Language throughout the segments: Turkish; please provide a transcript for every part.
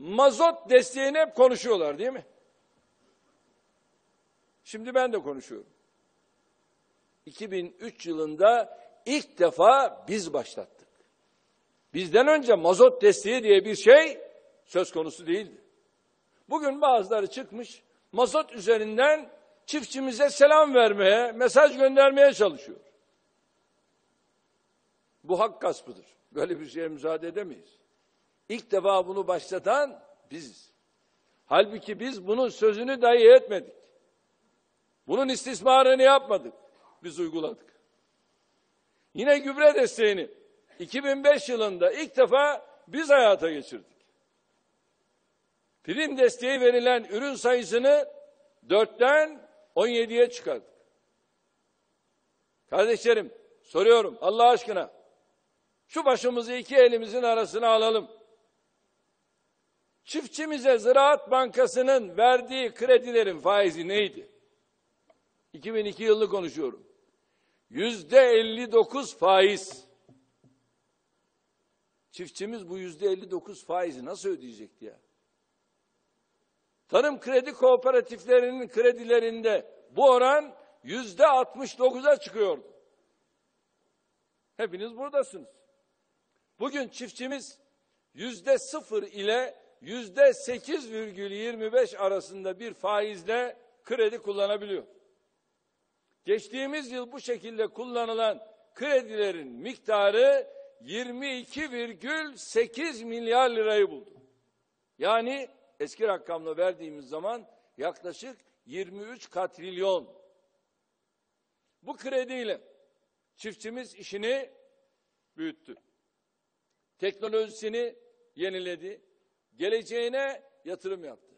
mazot desteğini hep konuşuyorlar değil mi? Şimdi ben de konuşuyorum. 2003 yılında ilk defa biz başlattık. Bizden önce mazot desteği diye bir şey söz konusu değildi. Bugün bazıları çıkmış mazot üzerinden çiftçimize selam vermeye, mesaj göndermeye çalışıyor. Bu hak gaspıdır. Böyle bir şeye müsaade edemeyiz. İlk defa bunu başlatan biziz. Halbuki biz bunun sözünü dahi etmedik. Bunun istismarını yapmadık. Biz uyguladık. Yine gübre desteğini 2005 yılında ilk defa biz hayata geçirdik. Prim desteği verilen ürün sayısını 4'ten 17'ye çıkardık. Kardeşlerim soruyorum Allah aşkına şu başımızı iki elimizin arasına alalım. Çiftçimize Ziraat Bankası'nın verdiği kredilerin faizi neydi? 2002 yılını konuşuyorum. Yüzde 59 faiz. Çiftçimiz bu yüzde 59 faizi nasıl ödeyecekti ya? Tarım kredi kooperatiflerinin kredilerinde bu oran yüzde 69'a çıkıyordu. Hepiniz buradasınız. Bugün çiftçimiz yüzde sıfır ile yüzde 8,25 arasında bir faizle kredi kullanabiliyor. Geçtiğimiz yıl bu şekilde kullanılan kredilerin miktarı 22,8 milyar lirayı buldu. Yani eski rakamla verdiğimiz zaman yaklaşık 23 katrilyon. Bu krediyle çiftçimiz işini büyüttü. Teknolojisini yeniledi. Geleceğine yatırım yaptı.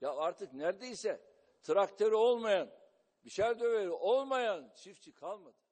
Ya artık neredeyse traktörü olmayan, biçer döveri olmayan çiftçi kalmadı.